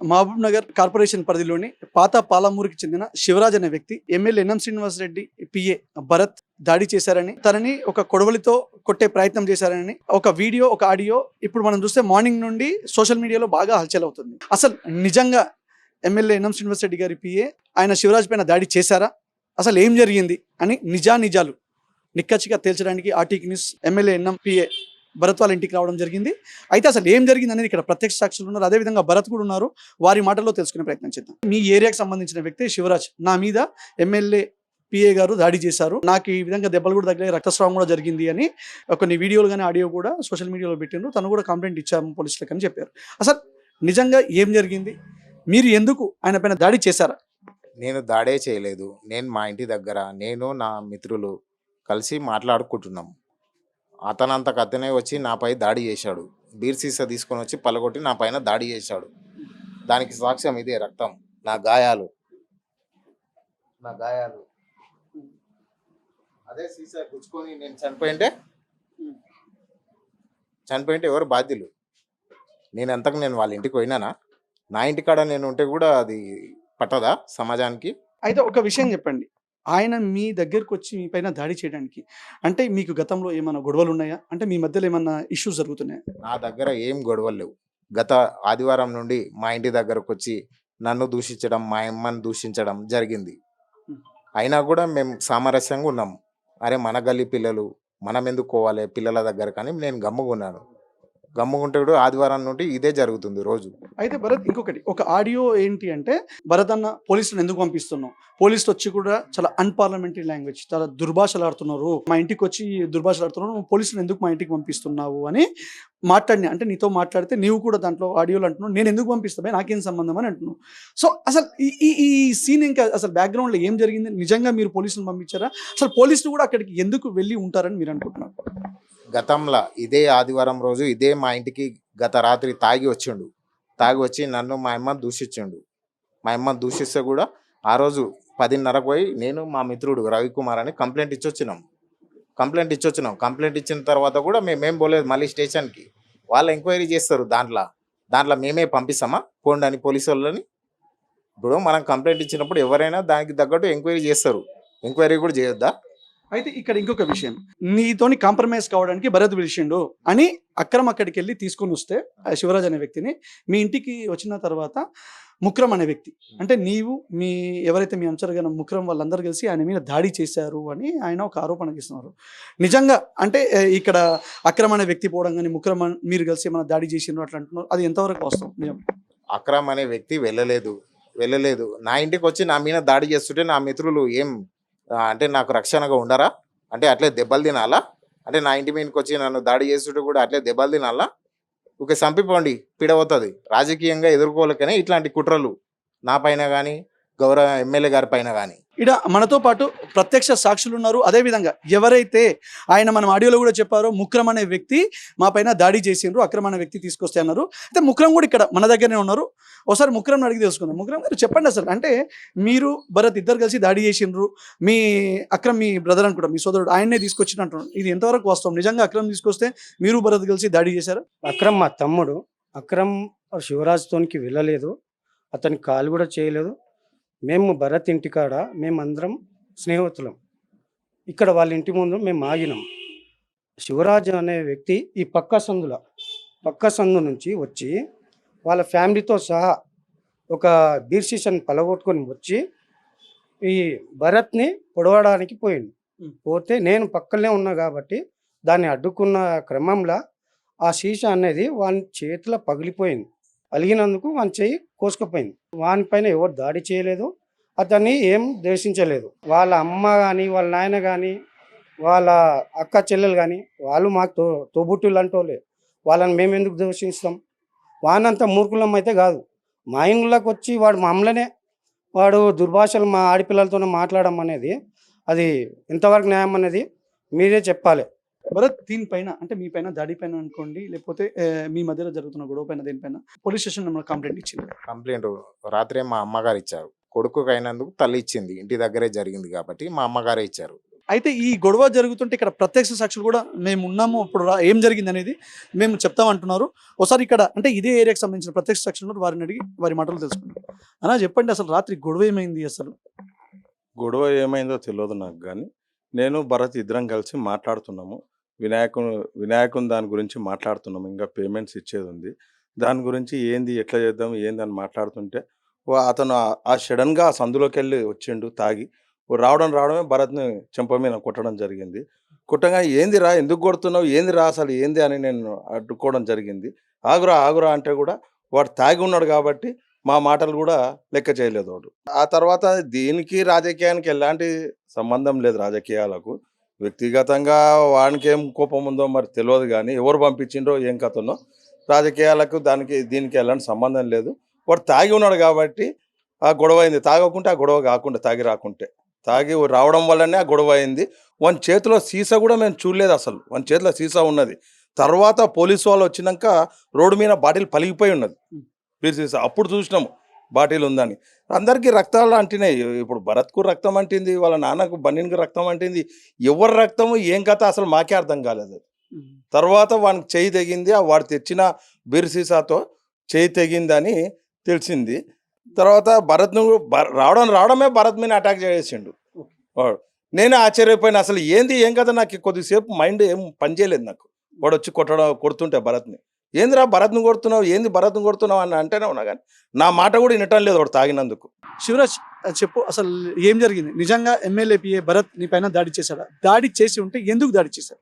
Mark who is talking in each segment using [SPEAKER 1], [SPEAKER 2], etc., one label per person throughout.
[SPEAKER 1] Mahabub Nagar corporation పరిధిలోని పాత పాలమూరుకి చెందిన శివరాజ్ అనే వ్యక్తి MLA N M Srinivas Reddy PA Bharat దాడి చేశారని తనని ఒక కొడవలితో కొట్టే ప్రయత్నం చేశారని ఒక వీడియో ఒక ఆడియో ఇప్పుడు మనం చూస్తే మార్నింగ్ నుండి సోషల్ మీడియాలో బాగా హల్చల్ అవుతుంది అసలు నిజంగా ఎమ్మెల్యే ఎన్ఎం శ్రీనివాస్ రెడ్డి గారి పిఏ ఆయన శివరాజ్ పైన దాడి చేశారా? అసలు ఏం జరిగింది? అని నిజా నిజాలు నిక్కచ్చిగా తేల్చడానికి ఆర్టీకి news MLA N M PA Bharat వాళ్ళ ఇంటికి రావడం జరిగింది. అయితే అసలు ఏం జరిగింది అనేది ఇక్కడ ప్రత్యక్ష సాక్షులు ఉన్నారు. అదేవిధంగా భరత్ కూడా ఉన్నారు. వారి మాటల్లో తెలుసుకునే ప్రయత్నం చేద్దాం. మీ ఏరియాకి సంబంధించిన వ్యక్తి శివరాజ్. నా మీద ఎమ్మెల్యే పిఏ గారు దాడి చేశారు. నాకు ఈ విధంగా దెబ్బలు కూడా తగ్గలే రక్తస్రావం కూడా జరిగింది అని కొన్ని వీడియోలు కానీ ఆడియో కూడా సోషల్ మీడియాలో పెట్టిండ్రు. తను కూడా కంప్లైంట్ ఇచ్చాము పోలీసులకు అని చెప్పారు. అసలు నిజంగా ఏం జరిగింది? మీరు ఎందుకు ఆయన పైన దాడి చేశారా?
[SPEAKER 2] నేను దాడే చేయలేదు. నేను మా ఇంటి దగ్గర నేను నా మిత్రులు కలిసి మాట్లాడుకుంటున్నాం. అతనంతకు అతనే వచ్చి నాపై దాడి చేశాడు. బీర్ సీసా తీసుకొని వచ్చి పలగొట్టి నా పైన దాడి చేశాడు. దానికి సాక్ష్యం ఇదే రక్తం. నా గాయాలు. నా గాయాలు. అదే సీసా గుచ్చుకొని నేను చనిపోయింటే? చనిపోయింటే ఎవరు బాధ్యులు? నేను ఎంతకు నేను వాళ్ళ ఇంటికి పోయినానా? నా ఇంటికాడ నేను ఉంటే కూడా అది పట్టదా సమాజానికి?
[SPEAKER 1] అయితే ఒక విషయం చెప్పండి. ఆయన మీ దగ్గరకు వచ్చి మీ పైన దాడి చేయడానికి. అంటే మీకు గతంలో ఏమైనా గొడవలు ఉన్నాయా అంటే మీ మధ్యలో ఏమన్నా ఇష్యూస్ జరుగుతున్నాయా?
[SPEAKER 2] నా దగ్గర ఏం గొడవలు లేవు. గత ఆదివారం నుండి మా ఇంటి దగ్గరకు వచ్చి నన్ను దూషించడం మా అమ్మని దూషించడం జరిగింది. అయినా కూడా మేము సామరస్యంగా ఉన్నాం. అరే మన గల్లీ పిల్లలు మనం ఎందుకు పోవాలి పిల్లల దగ్గర? కానీ నేను గమ్ముకున్నాను గమ్ముకుంటే కూడా ఆదివారం నుండి ఇదే జరుగుతుంది రోజు.
[SPEAKER 1] అయితే భరత్ ఇంకొకటి ఒక ఆడియో ఏంటి అంటే భరత్ అన్న పోలీసులను ఎందుకు పంపిస్తున్నావు? పోలీసులు వచ్చి కూడా చాలా అన్పార్లమెంటరీ లాంగ్వేజ్ చాలా దుర్భాషలు ఆడుతున్నారు మా ఇంటికి వచ్చి దుర్భాషలు ఆడుతున్నారు నువ్వు పోలీసులు ఎందుకు మా ఇంటికి పంపిస్తున్నావు అని మాట్లాడిన అంటే నీతో మాట్లాడితే నీవు కూడా దాంట్లో ఆడియోలు అంటున్నావు నేను ఎందుకు పంపిస్తామే నాకేం సంబంధం అని అంటున్నావు. సో అసలు ఈ ఈ- ఈ సీన్ ఇంకా అసలు బ్యాక్గ్రౌండ్లో ఏం జరిగింది? నిజంగా మీరు పోలీసులు పంపించారా? అసలు పోలీసులు కూడా అక్కడికి ఎందుకు వెళ్ళి ఉంటారని మీరు అనుకుంటున్నారు?
[SPEAKER 2] గతంలో ఇదే ఆదివారం రోజు ఇదే మా ఇంటికి గత రాత్రి తాగి వచ్చిండు. తాగి వచ్చి నన్ను మా అమ్మ దూషించిండు. మా అమ్మ దూషిస్తే కూడా ఆ రోజు పదిన్నరకు పోయి నేను మా మిత్రుడు రవికుమార్ అని కంప్లైంట్ ఇచ్చొచ్చినాం. కంప్లైంట్ ఇచ్చొచ్చినాం. కంప్లైంట్ ఇచ్చిన తర్వాత కూడా మేమేం పోలేదు మళ్ళీ స్టేషన్కి. వాళ్ళు ఎంక్వైరీ చేస్తారు దాంట్లో. దాంట్లో మేమే పంపిస్తామా? పోండి అని పోలీసు వాళ్ళని. ఇప్పుడు మనం కంప్లైంట్ ఇచ్చినప్పుడు ఎవరైనా దానికి తగ్గట్టు ఎంక్వైరీ చేస్తారు. ఎంక్వైరీ కూడా చేయొద్దా?
[SPEAKER 1] అయితే ఇక్కడ ఇంకొక విషయం. నీతోని కాంప్రమైజ్ కావడానికి భరత్ పిలిచిండు అని అక్రమ్ అక్కడికి వెళ్ళి తీసుకొని వస్తే ఆ శివరాజ్ అనే వ్యక్తిని మీ ఇంటికి వచ్చిన తర్వాత ముక్రం అనే వ్యక్తి. అంటే నీవు మీ ఎవరైతే మీ అంచరగన ముక్రం వాళ్ళందరూ కలిసి ఆయన మీద దాడి చేశారు అని ఆయన ఒక ఆరోపణ ఇస్తున్నారు. నిజంగా అంటే ఇక్కడ అక్రమ్ అనే వ్యక్తి పోవడం కానీ ముక్రం మీరు కలిసి ఏమైనా దాడి చేసిండ్రు అట్లా అంటున్నారు అది ఎంతవరకు వస్తాం నిజం.
[SPEAKER 2] అక్రమ్ అనే వ్యక్తి వెళ్ళలేదు వెళ్ళలేదు. నా ఇంటికి వచ్చి నా మీద దాడి చేస్తుంటే నా మిత్రులు ఏం అంటే నాకు రక్షణగా ఉండరా? అంటే అట్లే దెబ్బలు తినాలా? అంటే నా ఇంటి మీదకి వచ్చి నన్ను దాడి చేసుడు కూడా అట్లే దెబ్బలు తినాలా? ఒక సంపిపోండి పిడవుతుంది. రాజకీయంగా ఎదుర్కోలేకనే ఇట్లాంటి కుట్రలు నా పైన కానీ గౌరవ ఎమ్మెల్యే గారి పైన కానీ
[SPEAKER 1] ఇడ మనతో పాటు ప్రత్యక్ష సాక్షులు ఉన్నారు. అదేవిధంగా ఎవరైతే ఆయన మనం ఆడియోలో కూడా చెప్పారో ముక్రం అనే వ్యక్తి మా పైన దాడి చేసిండ్రు అక్రమ్ అనే వ్యక్తి తీసుకొస్తే అన్నారు. అయితే ముక్రం కూడా ఇక్కడ మన దగ్గరనే ఉన్నారు. ఒకసారి ముక్రం అడిగి తెలుసుకుందాం. ముక్రం గారు చెప్పండి అసలు అంటే మీరు భరత్ ఇద్దరు కలిసి దాడి చేసిండ్రు. మీ అక్రమ్ మీ బ్రదర్ అనుకుంటా మీ సోదరుడు ఆయన్నే తీసుకొచ్చినట్టు ఇది ఎంతవరకు వాస్తవం? నిజంగా అక్రమ్ తీసుకొస్తే మీరు భరత్ కలిసి దాడి చేశారు?
[SPEAKER 3] అక్రమ్ మా తమ్ముడు. అక్రమ్ శివరాజ్తోనికి వెళ్ళలేదు. అతని కాల్ కూడా చేయలేదు. మేము భరత్ ఇంటికాడ మేమందరం స్నేహితులం. ఇక్కడ వాళ్ళ ఇంటి ముందు మేము ఆగినాం. శివరాజ్ అనే వ్యక్తి ఈ పక్క సందుల పక్క సందు నుంచి వచ్చి వాళ్ళ ఫ్యామిలీతో సహా ఒక బీర్ సీసన్ పలగొట్టుకొని వచ్చి ఈ భరత్ని పొడవడానికి పోయింది. పోతే నేను పక్కనే ఉన్నా కాబట్టి దాన్ని అడ్డుకున్న క్రమంలో ఆ సీసా అనేది వాని చేతిలో పగిలిపోయింది. అలిగినందుకు వాని చెయ్యి కోసుకుపోయింది. వాని పైన ఎవరు దాడి చేయలేదు అతన్ని ఏం ద్వేషించలేదు. వాళ్ళ అమ్మ కానీ వాళ్ళ నాయన కానీ వాళ్ళ అక్క చెల్లెలు కానీ వాళ్ళు మాకు తో తోబుట్టులు అంటోలే వాళ్ళని మేము ఎందుకు దూషిస్తాం వానంత మూర్ఖులం అయితే కాదు. మా ఇంట్లోకి వచ్చి వాడు మమ్మల్నే వాడు దుర్భాషలు మా ఆడపిల్లలతో మాట్లాడడం అనేది అది ఎంతవరకు న్యాయం అనేది మీరే చెప్పాలి.
[SPEAKER 1] భరత్ దీనిపైన అంటే మీ పైన దాడి పైన అనుకోండి లేకపోతే మీ మధ్యలో జరుగుతున్న గొడవ పైన దీనిపైన పోలీస్ స్టేషన్ మిమ్మల్ని కంప్లైంట్ ఇచ్చింది?
[SPEAKER 2] కంప్లైంట్ రాత్రే మా అమ్మగారు ఇచ్చారు. కొడుకు అయినందుకు తల్లి ఇచ్చింది. ఇంటి దగ్గరే జరిగింది కాబట్టి మా అమ్మగారే ఇచ్చారు.
[SPEAKER 1] అయితే ఈ గొడవ జరుగుతుంటే ఇక్కడ ప్రత్యక్ష సాక్షులు కూడా మేము ఉన్నాము ఇప్పుడు రా- ఏం జరిగింది అనేది మేము చెప్తామంటున్నారు ఒకసారి ఇక్కడ అంటే ఇదే ఏరియాకి సంబంధించిన ప్రత్యక్ష సాక్షులు వారిని అడిగి వారి మాటలు తెలుసుకుంటాం అలా చెప్పండి అసలు రాత్రి గొడవ ఏమైంది అసలు?
[SPEAKER 4] గొడవ ఏమైందో తెలియదు నాకు కానీ నేను భరత్ ఇద్దరం కలిసి మాట్లాడుతున్నాము. వినాయకుని వినాయకుని దాని గురించి మాట్లాడుతున్నాము ఇంకా పేమెంట్స్ ఇచ్చేది ఉంది. దాని గురించి ఏంది ఎట్లా చేద్దాం ఏంది అని మాట్లాడుతుంటే అతను ఆ- సడన్గా ఆ సందులోకి వెళ్ళి వచ్చిండు తాగి. రావడం రావడమే భరత్ని చెంప మీద కొట్టడం జరిగింది. కొట్టగా ఏంది రా ఎందుకు కొడుతున్నావు? ఏంది రా అసలు? ఏంది? అని నేను అడ్డుకోవడం జరిగింది. ఆగురా ఆగురా అంటే కూడా వాడు తాగి ఉన్నాడు కాబట్టి మా మాటలు కూడా లెక్క చేయలేదు వాడు. ఆ తర్వాత దీనికి రాజకీయానికి ఎలాంటి సంబంధం లేదు రాజకీయాలకు. వ్యక్తిగతంగా వానికి ఏం కోపం ఉందో మరి తెలియదు కానీ ఎవరు పంపించిండ్రో ఏం కథనో రాజకీయాలకు దానికి దీనికి ఎలాంటి సంబంధం లేదు. వాడు తాగి ఉన్నాడు కాబట్టి ఆ గొడవ అయింది తాగకుంటే ఆ గొడవ కాకుండా తాగి రాకుంటే. తాగి రావడం వల్లనే ఆ గొడవ అయింది. వాని చేతిలో సీసా కూడా మేము చూడలేదు అసలు. వాని చేతిలో సీసా ఉన్నది. తర్వాత పోలీసు వాళ్ళు వచ్చినాక రోడ్డు మీద బాటిల్ పలిగిపోయి ఉన్నది. బీర్ సీసా అప్పుడు చూసినాము. బాటిల్ ఉందని. అందరికీ రక్తాలు అంటినాయి. ఇప్పుడు భరత్కు రక్తం అంటింది వాళ్ళ నాన్నకు బన్నీనికి రక్తం అంటింది. ఎవరి రక్తము ఏం కథ అసలు మాకే అర్థం కాలేదు. తర్వాత వానికి చేయి తెగింది ఆ వాడు తెచ్చిన బీర్ సీసాతో చేయి తెగిందని తెలిసింది. తర్వాత భరత్ను భర- రావడం రావడమే భరత్ మీద అటాక్ చేసిండు. వాడు నేనే ఆశ్చర్యపోయిన అసలు ఏంది ఏం కదా నాకు కొద్దిసేపు మైండ్ ఏం పనిచేయలేదు నాకు. వాడు వచ్చి కొట్టడం కొడుతుంటే భరత్ని. ఏందిరా భరత్ను కొడుతున్నావు? ఏంది భరత్ను కొడుతున్నావు? అని అంటేనే ఉన్నా కానీ నా మాట కూడా వినటం లేదు వాడు తాగినందుకు.
[SPEAKER 1] శివరాజ్ చెప్పు అసలు ఏం జరిగింది? నిజంగా ఎమ్మెల్యే పిఏ భరత్ నీ పైన దాడి చేశాడా? దాడి చేసి ఉంటే ఎందుకు దాడి చేశాడు?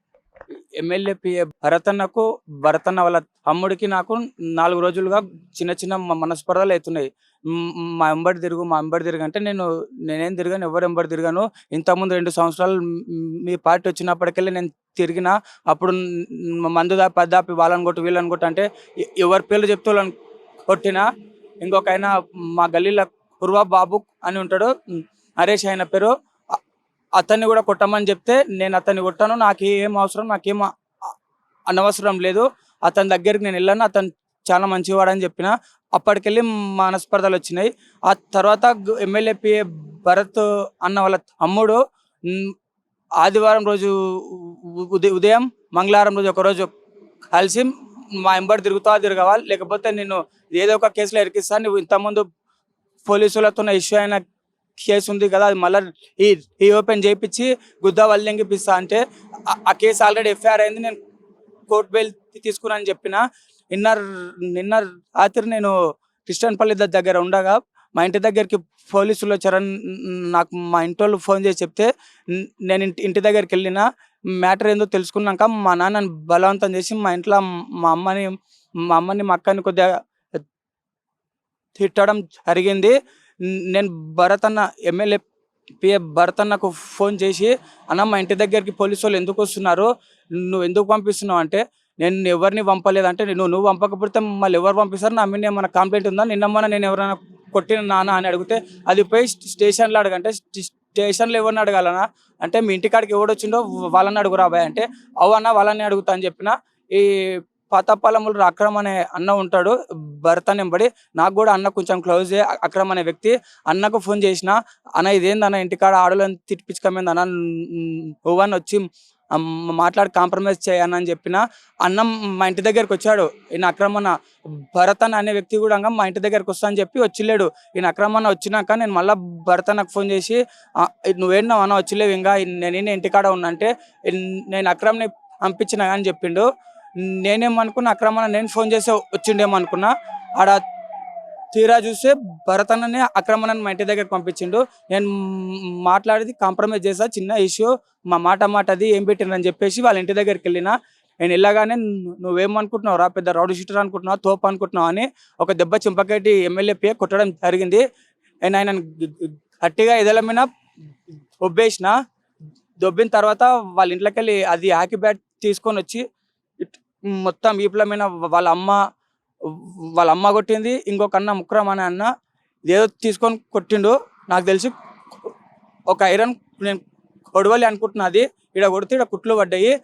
[SPEAKER 5] ఎమ్మెల్యే పిఏ భరతన్నకు భరతన్న వాళ్ళ తమ్ముడికి నాకు నాలుగు రోజులుగా చిన్న చిన్న మనస్పర్ధలు అవుతున్నాయి. మా ఎంబడి తిరుగు మా ఎంబడి తిరుగు అంటే నేను నేనేం తిరిగాను ఎవరు ఎంబడి తిరిగాను. ఇంతకుముందు రెండు సంవత్సరాలు మీ పార్టీ వచ్చినప్పటికెళ్ళి నేను తిరిగిన అప్పుడు మందు దాపి దాపి వాళ్ళని కొట్టు వీళ్ళని అంటే ఎవరి పేర్లు చెప్తూ వాళ్ళని కొట్టిన ఇంకొక ఆయన మా గల్లీలో కుర్వా బాబు అని ఉంటాడు హరేష్ నరేష్ ఆయన పేరు. అతన్ని కూడా కొట్టమని చెప్తే నేను అతన్ని కొట్టాను నాకు ఏం అవసరం నాకేం అనవసరం లేదు. అతని దగ్గరికి నేను వెళ్ళాను అతను చాలా మంచివాడని చెప్పిన. అప్పటికెళ్ళి మనస్పర్ధలు వచ్చినాయి. ఆ తర్వాత ఎమ్మెల్యే పిఏ భరత్ అన్న వాళ్ళ తమ్ముడు ఆదివారం రోజు ఉదయ- ఉదయం మంగళవారం రోజు ఒక రోజు కలిసి మా ఎంబడి తిరుగుతా తిరగవాలి. లేకపోతే నేను ఏదో ఒక కేసులో ఇరికిస్తాను నువ్వు ఇంతకుముందు పోలీసులతో ఇష్యూ అయిన కేసు ఉంది కదా అది మళ్ళీ ఈ ఈ ఓపెన్ చేయించి గుద్దా వల్లింగిపిస్తా అంటే ఆ- కేసు ఆల్రెడీ ఎఫ్ఐఆర్ అయింది నేను కోర్టు బెయిల్ తీసుకున్నాను చెప్పిన నిన్న నిన్న రాత్రి నేను క్రిస్టియన్పల్లి దగ్గర ఉండగా మా ఇంటి దగ్గరికి పోలీసులు వచ్చారని నాకు మా ఇంటి వాళ్ళు ఫోన్ చేసి చెప్తే నేను ఇంటి ఇంటి దగ్గరికి వెళ్ళిన మ్యాటర్ ఏందో తెలుసుకున్నాక మా నాన్నని బలవంతం చేసి మా ఇంట్లో మా అమ్మని మా అమ్మని మా అక్కని కొద్దిగా తిట్టడం జరిగింది. నేను భరత్ అన్న ఎమ్మెల్యే పిఏ భరత్ అన్నకు ఫోన్ చేసి అన్న మా ఇంటి దగ్గరికి పోలీసు వాళ్ళు ఎందుకు వస్తున్నారు? నువ్వు ఎందుకు పంపిస్తున్నావు? అంటే నేను ఎవరిని పంపలేదంటే నువ్వు నువ్వు పంపకపోతే మళ్ళీ ఎవరు పంపిస్తారు? నా మీద ఏమైనా కంప్లైంట్ ఉందా? నిన్న నేను ఎవరైనా కొట్టిన నాన్న అని అడిగితే అది పోయి స్టేషన్లో అడగంటే స్టేషన్లో ఎవరిని అడగాలనా అంటే మీ ఇంటికాడికి ఎవడొచ్చిండో వాళ్ళని అడుగురా అబ్బాయి అంటే అవన్నా వాళ్ళని అడుగుతా అని చెప్పిన ఈ పాతపాలములు అక్రమ్ అనే అన్న ఉంటాడు భర్త నెంబడి. నాకు కూడా అన్న కొంచెం క్లోజ్ అక్రమ్ అనే వ్యక్తి. అన్నకు ఫోన్ చేసిన అన్న ఇదేంది అన్న ఇంటికాడ ఆడలను తిట్టిపించుకమైంది అన్న? ఓవన్ వచ్చి మాట్లాడి కాంప్రమైజ్ చేయను అని చెప్పిన అన్న మా ఇంటి దగ్గరికి వచ్చాడు. ఈయన అక్రమణ భరతన్ అనే వ్యక్తి కూడా మా ఇంటి దగ్గరికి వస్తా అని చెప్పి వచ్చిలేడు. ఈయన అక్రమణ వచ్చినాక నేను మళ్ళీ భరతనకు ఫోన్ చేసి "ఆ, అన్న? వచ్చిలేవు ఇంకా నేను ఇంటికాడ ఉన్నా అంటే నేను అక్రమ్ని పంపించిన అని చెప్పిండు. నేనేమనుకున్నా అక్రమణ నేను ఫోన్ చేసి వచ్చిండేమనుకున్నా ఆడ తీరా చూస్తే భరత్ అన్ననే అక్రమణని మా ఇంటి దగ్గరికి పంపించిండు. నేను మాట్లాడేది కాంప్రమైజ్ చేసా చిన్న ఇష్యూ మా మాట మాట అది ఏం పెట్టినని చెప్పేసి వాళ్ళ ఇంటి దగ్గరికి వెళ్ళిన. నేను ఇలాగానే నువ్వేమనుకుంటున్నావు రా పెద్ద రౌడీ షీటర్ అనుకుంటున్నావు తోపు అనుకుంటున్నావు అని ఒక దెబ్బ చింపకేటి ఎమ్మెల్యే పే కొట్టడం జరిగింది. నేను ఆయన గట్టిగా ఎదల మీద దొబ్బేసిన దొబ్బిన తర్వాత వాళ్ళ ఇంట్లోకి వెళ్ళి అది ఆకి బ్యాట్ తీసుకొని వచ్చి మొత్తం ఈపుల మీద వాళ్ళ అమ్మ వాళ్ళ అమ్మ కొట్టింది ఇంకొక అన్న ముక్రం అనే అన్న ఏదో తీసుకొని కొట్టిండు. నాకు తెలిసి ఒక ఐరన్ నేను కొడవలి అనుకుంటున్నది. ఇక్కడ కొడితే ఇక్కడ కుట్లు పడ్డాయి.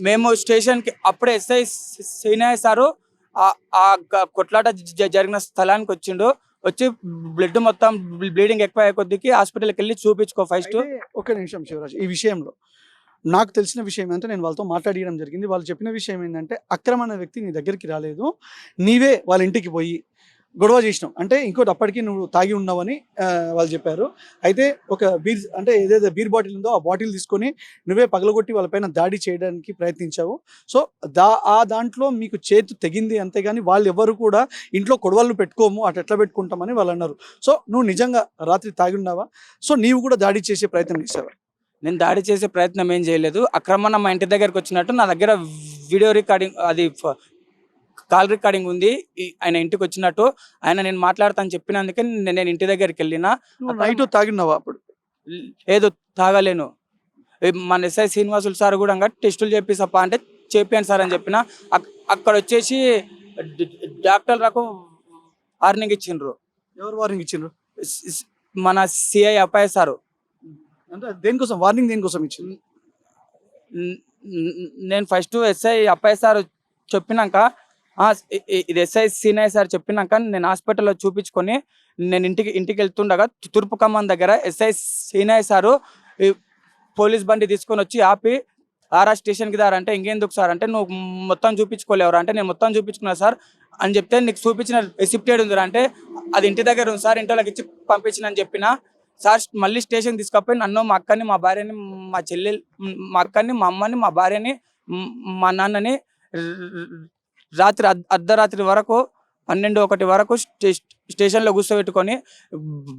[SPEAKER 5] మేము స్టేషన్కి అప్పుడే ఎస్ఐ సీనియర్ సారు ఆ- ఆ కొట్లాట జరిగిన స్థలానికి వచ్చిండు. వచ్చి బ్లడ్ మొత్తం బ్లీడింగ్ ఎక్కువ అయ్యే కొద్దికి హాస్పిటల్కి వెళ్ళి చూపించుకో ఫస్ట్.
[SPEAKER 1] ఒక నిమిషం శివరాజ్ ఈ విషయంలో నాకు తెలిసిన విషయం ఏంటంటే నేను వాళ్ళతో మాట్లాడడం జరిగింది. వాళ్ళు చెప్పిన విషయం ఏంటంటే అక్రమ అనే వ్యక్తి నీ దగ్గరికి రాలేదు. నీవే వాళ్ళ ఇంటికి పోయి గొడవ చేసినావు. అంటే ఇంకోటి అప్పటికి నువ్వు తాగి ఉన్నావని వాళ్ళు చెప్పారు. అయితే ఒక బీర్ అంటే ఏదైతే బీర్ బాటిల్ ఉందో ఆ బాటిల్ తీసుకొని నువ్వే పగలగొట్టి వాళ్ళపైన దాడి చేయడానికి ప్రయత్నించావు. సో దా ఆ దాంట్లో మీకు చేతు తెగింది అంతేగాని వాళ్ళు ఎవరు కూడా ఇంట్లో కొడవళ్ళు పెట్టుకోము అటు ఎట్లా పెట్టుకుంటామని వాళ్ళు అన్నారు. సో నువ్వు నిజంగా రాత్రి తాగి ఉన్నావా? సో నీవు కూడా దాడి చేసే ప్రయత్నం చేసావా?
[SPEAKER 5] నేను దాడి చేసే ప్రయత్నం ఏం చేయలేదు. అక్రమణ మా ఇంటి దగ్గరకు వచ్చినట్టు నా దగ్గర వీడియో రికార్డింగ్ అది కాల్ రికార్డింగ్ ఉంది. ఆయన ఇంటికి వచ్చినట్టు ఆయన నేను మాట్లాడతాను చెప్పినందుకే నేను ఇంటి దగ్గరికి వెళ్ళిన.
[SPEAKER 1] నైట్ తాగినావా అప్పుడు?
[SPEAKER 5] ఏదో తాగలేను. మన ఎస్ఐ శ్రీనివాసులు సార్ కూడా టెస్టులు చేపిసప్ప అంటే చేపాను సార్ అని చెప్పిన. అక్- అక్కడ వచ్చేసి డాక్టర్ నాకు వార్నింగ్ ఇచ్చిండ్రు.
[SPEAKER 1] ఎవరు వార్నింగ్ ఇచ్చిండ్రు?
[SPEAKER 5] మన సిఐ అప్పాయ సారు.
[SPEAKER 1] అంటే దేనికోసం? వార్నింగ్ దేనికోసం ఇచ్చింది?
[SPEAKER 5] నేను ఫస్ట్ ఎస్ఐ అప్పాయి సార్ చెప్పినాక ఇది ఎస్ఐ సీనియర్ సార్ చెప్పినాక నేను హాస్పిటల్లో చూపించుకొని నేను ఇంటికి ఇంటికి వెళ్తుండగా తూర్పు కమాన్ దగ్గర ఎస్ఐ సీనియర్ సారు ఈ పోలీస్ బండి తీసుకొని వచ్చి ఆపి ఆర్ఆ స్టేషన్కి దారంటే ఇంకెందుకు సార్ అంటే నువ్వు మొత్తం చూపించుకోలేవరా అంటే నేను మొత్తం చూపించుకున్నా సార్ అని చెప్తే నీకు చూపించిన రిసిప్ట్ ఏడు ఉందిరా అంటే అది ఇంటి దగ్గర ఉంది సార్ ఇంట్లోకి ఇచ్చి పంపించిన అని చెప్పిన సార్ మళ్ళీ స్టేషన్ తీసుకపోయి నన్ను మా అక్కని మా భార్యని మా చెల్లె మా అక్కని మా అమ్మని మా భార్యని మా నాన్నని రాత్రి అర్ధ- అర్ధరాత్రి వరకు పన్నెండు ఒకటి వరకు స్టే స్టేషన్లో కూర్చోబెట్టుకొని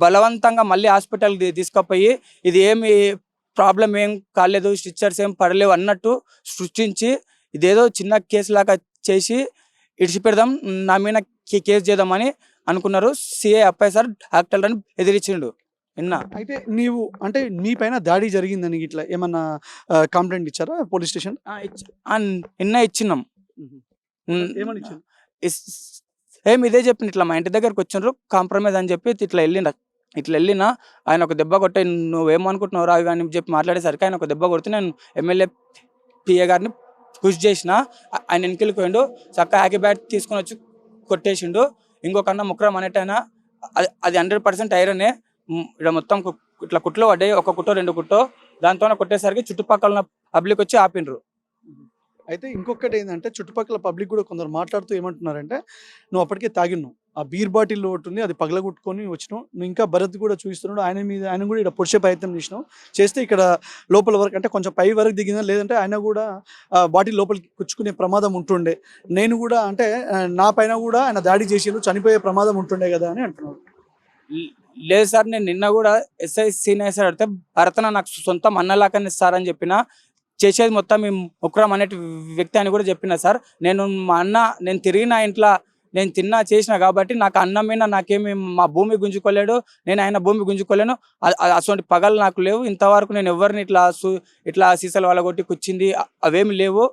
[SPEAKER 5] బలవంతంగా మళ్ళీ హాస్పిటల్కి తీసుకుపోయి ఇది ఏమి ప్రాబ్లం ఏం కాలేదు స్టిచ్చర్స్ ఏం పడలేవు అన్నట్టు సృష్టించి ఇదేదో చిన్న కేసు లాగా చేసి ఇడిచిపెడదాం నా మీద కేసు చేద్దామని అనుకున్నారు. సిఐ అప్పాయి సార్ డాక్టర్ అని ఎదిరించిండు నిన్న
[SPEAKER 1] అయితే నీవు అంటే మీ పైన దాడి జరిగిందని ఇట్లా ఏమన్నా కంప్లైంట్ ఇచ్చారా పోలీస్ స్టేషన్
[SPEAKER 5] నిన్న ఇచ్చినాం.
[SPEAKER 1] ఏమని ఇచ్చారు
[SPEAKER 5] ఏం ఇదే చెప్పిన ఇట్లా మా ఇంటి దగ్గరకు వచ్చిండ్రు కాంప్రమైజ్ అని చెప్పి ఇట్లా వెళ్ళిన ఇట్లా వెళ్ళిన ఆయన ఒక దెబ్బ కొట్టే నువ్వేమనుకుంటున్నావు రావి అని చెప్పి మాట్లాడేసరికి ఆయన ఒక దెబ్బ కొడితే నేను ఎమ్మెల్యే పిఏ గారిని పుష్ చేసిన ఆయన వెనక్కి పోయిండు చక్కగా హ్యాకీ బ్యాట్ తీసుకొని వచ్చి కొట్టేసిండు ఇంకొక అన్న ముక్రం అనేటైనా అది అది హండ్రెడ్ పర్సెంట్ ఐరనే ఇక్కడ మొత్తం ఇట్లా కుట్లో పడ్డాయి. ఒక కుట్టో రెండు కుట్టో. దాంతో కొట్టేసరికి చుట్టుపక్కల పబ్లిక్ వచ్చి ఆపిండ్రు.
[SPEAKER 1] అయితే ఇంకొకటి ఏంటంటే చుట్టుపక్కల పబ్లిక్ కూడా కొందరు మాట్లాడుతూ ఏమంటున్నారంటే నువ్వు అప్పటికే తాగినావు ఆ బీర్ బాటిల్ ఒకటి ఉంది అది పగలగొట్టుకొని వచ్చినావు. నువ్వు ఇంకా భరత్ కూడా చూపిస్తున్నాడు. ఆయన మీద ఆయన కూడా ఇక్కడ పొడిచే ప్రయత్నం చేసినావు. చేస్తే ఇక్కడ లోపల వరకు అంటే కొంచెం పై వరకు దిగిందా లేదంటే ఆయన కూడా బాటిల్ లోపలికి కుచ్చుకునే ప్రమాదం ఉంటుండే. నేను కూడా అంటే నా పైన కూడా ఆయన దాడి చేసి చనిపోయే ప్రమాదం ఉంటుండే కదా అని అంటున్నాడు
[SPEAKER 5] లేదు సార్ నేను నిన్న కూడా ఎస్ఐ సీనియర్ సార్ అడిగితే భరతన నాకు సొంతం అన్నలాగానే సార్ అని చెప్పిన. చేసేది మొత్తం ఈ ముక్రం అనేటి వ్యక్తి అని కూడా చెప్పిన సార్. నేను మా అన్న నేను తిరిగిన ఇంట్లో నేను తిన్నా చేసిన కాబట్టి నాకు అన్నం మీద నాకేమి మా భూమి గుంజుకోలేడు. నేను ఆయన భూమి గుంజుకోలేను. అటువంటి పగలు నాకు లేవు. ఇంతవరకు నేను ఎవరిని ఇట్లా ఇట్లా సీసాలు వాళ్ళ కొట్టి కూర్చింది అవేమి లేవు.